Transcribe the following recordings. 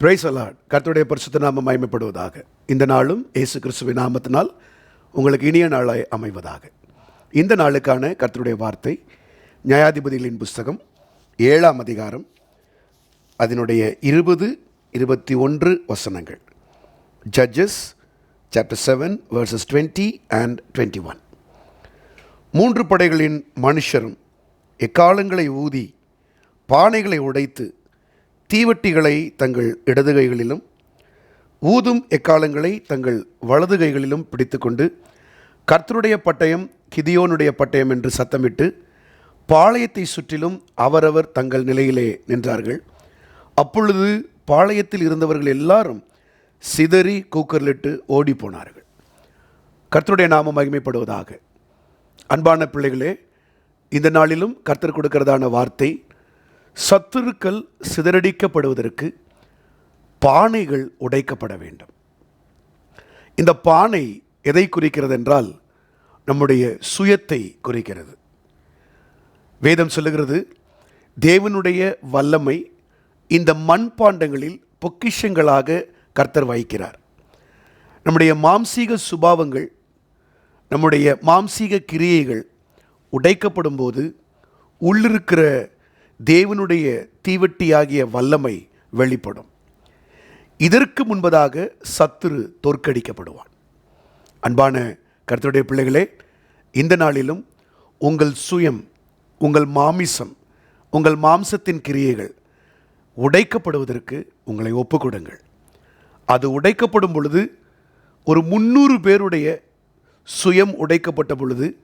Price allot கர்த்தருடைய பரிசுத்த நாம மகிமைப்படுவதாக. இந்த நாளும் இயேசு கிறிஸ்துவின் நாமத்தினால் உங்களுக்கு இனிய நாளாய் அமைவதாக. இந்த நாளுக்கான கர்த்தருடைய வார்த்தை நியாயாதிபதிகளின் புஸ்தகம் ஏழாம் அதிகாரம் அதனுடைய இருபது இருபத்தி ஒன்று வசனங்கள். Judges chapter seven verses twenty and twenty one மூன்று படைகளின் மனுஷரும் எக்காலங்களை ஊதி பானைகளை உடைத்து தீவட்டிகளை தங்கள் இடது கைகளிலும் ஊதும் எக்காலங்களை தங்கள் வலது கைகளிலும் பிடித்துக்கொண்டு கர்த்தருடைய பட்டயம் கிதியோனுடைய பட்டயம் என்று சத்தமிட்டு பாளையத்தை சுற்றிலும் அவரவர் தங்கள் நிலையிலே நின்றார்கள். அப்பொழுது பாளையத்தில் இருந்தவர்கள் எல்லாரும் சிதறி கூக்கர்லிட்டு ஓடி போனார்கள் கர்த்தருடைய நாமம் மகிமைப்படுவதாக. அன்பான பிள்ளைகளே இந்த நாளிலும் கர்த்தர் கொடுக்கிறதான வார்த்தை சத்துருக்கள் சிதறடிக்கப்படுவதற்கு பானைகள் உடைக்கப்பட வேண்டும். இந்த பானை எதை குறிக்கிறது என்றால் நம்முடைய சுயத்தை குறிக்கிறது. வேதம் சொல்லுகிறது தேவனுடைய வல்லமை இந்த மண்பாண்டங்களில் பொக்கிஷங்களாக கர்த்தர் வைக்கிறார் நம்முடைய மாம்சீக சுபாவங்கள் நம்முடைய மாம்சீக கிரியைகள் உடைக்கப்படும் போது உள்ளிருக்கிற தேவனுடைய தீவெட்டியாகிய வல்லமை வெளிப்படும். இதற்கு முன்பதாக சத்துரு தோற்கடிக்கப்படுவான். அன்பான கருத்துடைய பிள்ளைகளே இந்த நாளிலும் உங்கள் சுயம் உங்கள் மாமிசம் உங்கள் மாம்சத்தின் கிரியைகள் உடைக்கப்படுவதற்கு உங்களை ஒப்புக்கொடுங்கள். அது உடைக்கப்படும் பொழுது ஒரு முந்நூறு பேருடைய சுயம் உடைக்கப்பட்ட பொழுது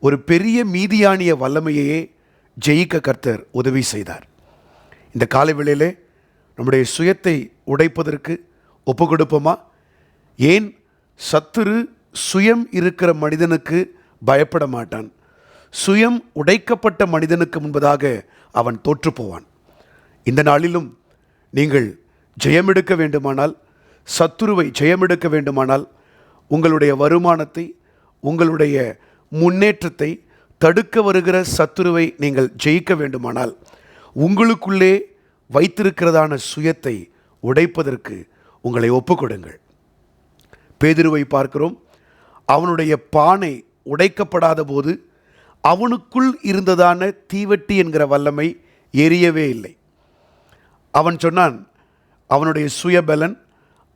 ஒரு பெரிய மீதியானிய வல்லமையையே ஜெயிக்க கர்த்தர் உதவி செய்தார். இந்த காலை வேளையிலே நம்முடைய சுயத்தை உடைப்பதற்கு ஒப்பு கொடுப்போமா? ஏன் சத்துரு சுயம் இருக்கிற மனிதனுக்கு பயப்பட மாட்டான். சுயம் உடைக்கப்பட்ட மனிதனுக்கு முன்பதாக அவன் தோற்றுப்போவான். இந்த நாளிலும் நீங்கள் ஜெயமெடுக்க வேண்டுமானால் சத்துருவை ஜெயமெடுக்க வேண்டுமானால் உங்களுடைய வருமானத்தை உங்களுடைய முன்னேற்றத்தை தடுக்க வருகிற சத்துருவை நீங்கள் ஜெயிக்க வேண்டுமானால் உங்களுக்குள்ளே வைத்திருக்கிறதான சுயத்தை உடைப்பதற்கு உங்களை ஒப்புக்கொடுங்கள். பேதிருவை பார்க்கிறோம். அவனுடைய பானை உடைக்கப்படாத போது அவனுக்குள் இருந்ததான தீவெட்டி என்கிற வல்லமை எரியவே இல்லை. அவன் சொன்னான் அவனுடைய சுயபலன்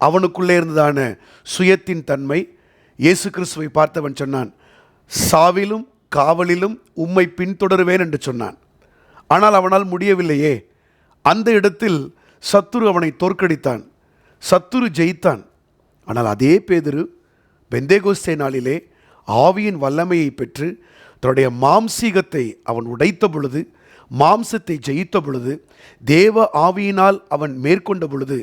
அவனுக்குள்ளே இருந்ததான சுயத்தின் தன்மை. இயேசு கிறிஸ்துவை பார்த்தவன் சொன்னான் சாவிலும் காவலிலும் உம்மை பின்தொடருவேன் என்று சொன்னான். ஆனால் அவனால் முடியவில்லையே. அந்த இடத்தில் சத்துரு அவனை தோற்கடித்தான். சத்துரு ஜெயித்தான். ஆனால் அதே பேதிரு பெந்தேகோஸ்தே நாளிலே ஆவியின் வல்லமையை பெற்று தன்னுடைய மாம்சீகத்தை அவன் உடைத்த பொழுது மாம்சத்தை ஜெயித்த பொழுது தேவ ஆவியினால் அவன் மேற்கொண்ட பொழுது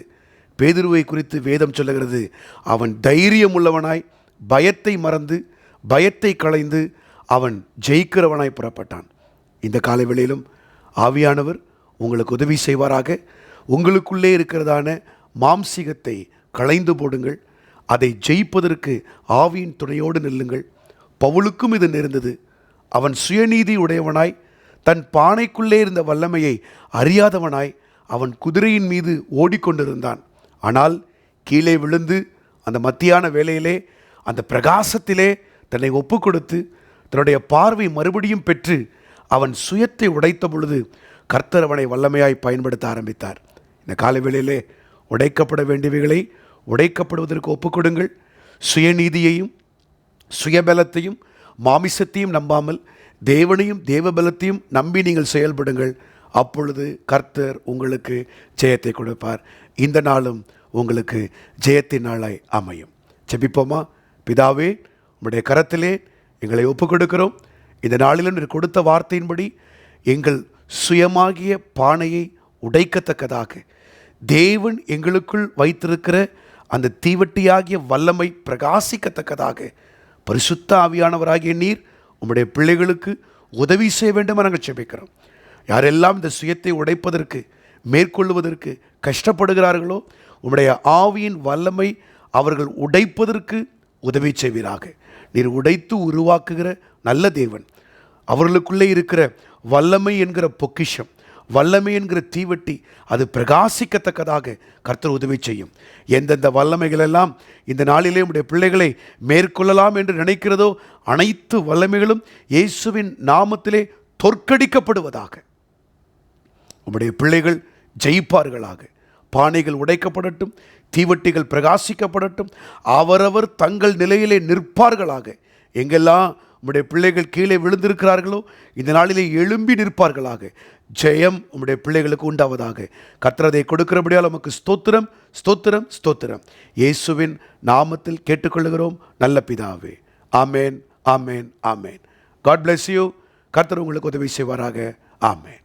பேதுருவை குறித்து வேதம் சொல்லுகிறது. அவன் தைரியம் உள்ளவனாய் பயத்தை மறந்து பயத்தை களைந்து அவன் ஜெயிக்கிறவனாய் புறப்பட்டான். இந்த காலை வேளையிலும் ஆவியானவர் உங்களுக்கு உதவி செய்வாராக. உங்களுக்குள்ளே இருக்கிறதான மாம்சீகத்தை களைந்து போடுங்கள். அதை ஜெயிப்பதற்கு ஆவியின் துணையோடு நில்லுங்கள். பவுலுக்கும் இது நேர்ந்தது. அவன் சுயநீதி உடையவனாய் தன் பானைக்குள்ளே இருந்த வல்லமையை அறியாதவனாய் அவன் குதிரையின் மீது ஓடிக்கொண்டிருந்தான். ஆனால் கீழே விழுந்து அந்த மத்தியான வேலையிலே அந்த பிரகாசத்திலே தன்னை ஒப்பு கொடுத்து தன்னுடைய பார்வை மறுபடியும் பெற்று அவன் சுயத்தை உடைத்த பொழுது கர்த்தர் அவனை வல்லமையாய் பயன்படுத்த ஆரம்பித்தார். இந்த காலவேளையிலே உடைக்கப்பட வேண்டியவைகளை உடைக்கப்படுவதற்கு ஒப்புக்கொடுங்கள். சுயநீதியையும் சுயபலத்தையும் மாமிசத்தையும் நம்பாமல் தேவனையும் தேவபலத்தையும் நம்பி நீங்கள் செயல்படுங்கள். அப்பொழுது கர்த்தர் உங்களுக்கு ஜெயத்தை கொடுப்பார். இந்த நாளும் உங்களுக்கு ஜெயத்தின் நாளாய் அமையும். ஜெபிப்போமா? பிதாவே உங்களுடைய கரத்திலே எங்களை ஒப்புக் கொடுக்கிறோம் இந்த நாளிலும் நீர் கொடுத்த வார்த்தையின்படி எங்கள் சுயமாகிய பானையை உடைக்கத்தக்கதாக தேவன் எங்களுக்குள் வைத்திருக்கிற அந்த தீவட்டியாகிய வல்லமை பிரகாசிக்கத்தக்கதாக பரிசுத்த ஆவியானவராகிய நீர் உம்முடைய பிள்ளைகளுக்கு உதவி செய்ய வேண்டும் நாங்கள் செபிக்கிறோம் யாரெல்லாம் இந்த சுயத்தை உடைப்பதற்கு மேற்கொள்வதற்கு கஷ்டப்படுகிறார்களோ உம்முடைய ஆவியின் வல்லமை அவர்கள் உடைப்பதற்கு உதவி செய்வீராக. நீர் உடைத்து உருவாக்குகிற நல்ல தேவன். அவர்களுக்குள்ளே இருக்கிற வல்லமை என்கிற பொக்கிஷம் வல்லமை என்கிற தீவெட்டி அது பிரகாசிக்கத்தக்கதாக கர்த்தர் உதவி செய்யும். எந்தெந்த வல்லமைகளெல்லாம் இந்த நாளிலே உடைய பிள்ளைகளை மேற்கொள்ளலாம் என்று நினைக்கிறதோ அனைத்து வல்லமைகளும் இயேசுவின் நாமத்திலே தோற்கடிக்கப்படுவதாக. உம்முடைய பிள்ளைகள் ஜெயிப்பார்களாக. பானைகள் உடைக்கப்படட்டும் தீவட்டிகள் பிரகாசிக்கப்படட்டும். அவரவர் தங்கள் நிலையிலே நிற்பார்களாக. எங்கெல்லாம் உம்முடைய பிள்ளைகள் கீழே விழுந்திருக்கிறார்களோ இந்த நாளிலே எழும்பி நிற்பார்களாக. ஜெயம் உம்முடைய பிள்ளைகளுக்கு உண்டாவதாக. கத்திரதை கொடுக்கிறபடியால் நமக்கு ஸ்தோத்திரம் ஸ்தோத்திரம் ஸ்தோத்திரம். இயேசுவின் நாமத்தில் கேட்டுக்கொள்கிறோம் நல்ல பிதாவே. ஆமேன் ஆமேன் ஆமேன். காட் bless யூ கர்த்தர் உங்களுக்கு உதவி செய்வாராக. ஆமேன்.